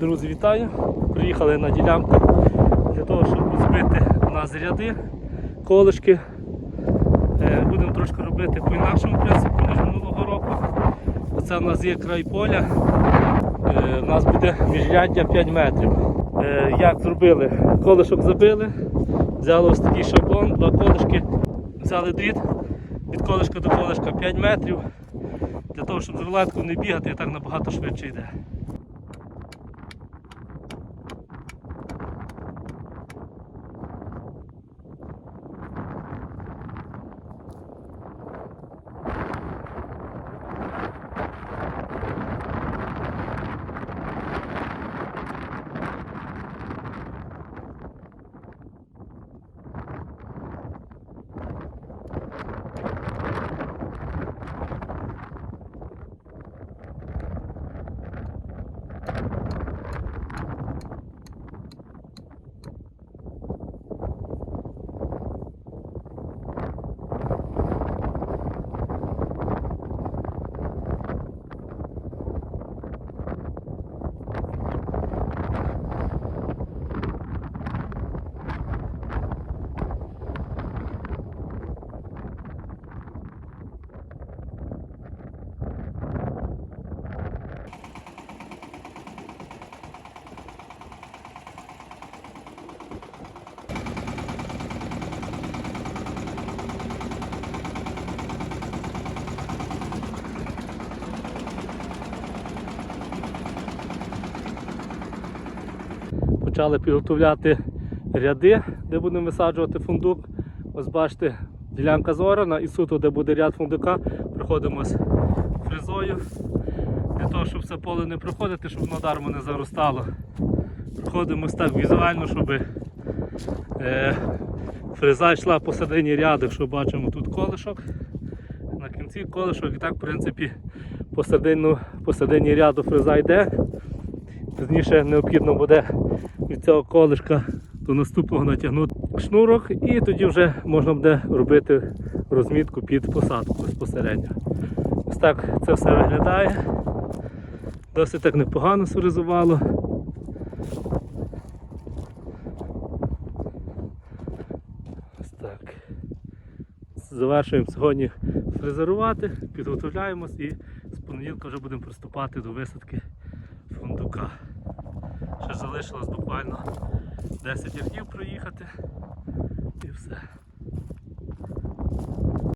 Друзі, вітаю! Приїхали на ділянку для того, щоб розбити у нас ряди, колишки. Е, Будемо трошки робити по інакшому принципу, ніж минулого року. Оце у нас є край поля. Е, У нас буде міжряддя 5 метрів. Е, Як зробили? Колишок забили, взяли ось такий шаблон, два колишки, взяли дріт від колишка до колишка 5 метрів. Для того, щоб з рулеткою не бігати, і так набагато швидше йде. Bye. Почали підготовляти ряди, де будемо висаджувати фундук. Ось бачите, ділянка зорана і суто, де буде ряд фундука, проходимо з фрезою. Для того, щоб це поле не проходити, щоб воно дармо не заростало. Проходимо так візуально, щоб е, фреза йшла посередині ряду, якщо бачимо тут колишок. На кінці колишок і так, в принципі, посередину, посередині ряду фреза йде. Пізніше необхідно буде від цього колишка до наступного натягнути шнурок і тоді вже можна буде робити розмітку під посадку безпосередньо. Ось так це все виглядає. Досить так непогано сфрезувало. Ось так. Завершуємо сьогодні фрезерувати, підготовляємось і з понеділка вже будемо приступати до висадки фундука. Ще залишилось буквально 10 рядів проїхати і все.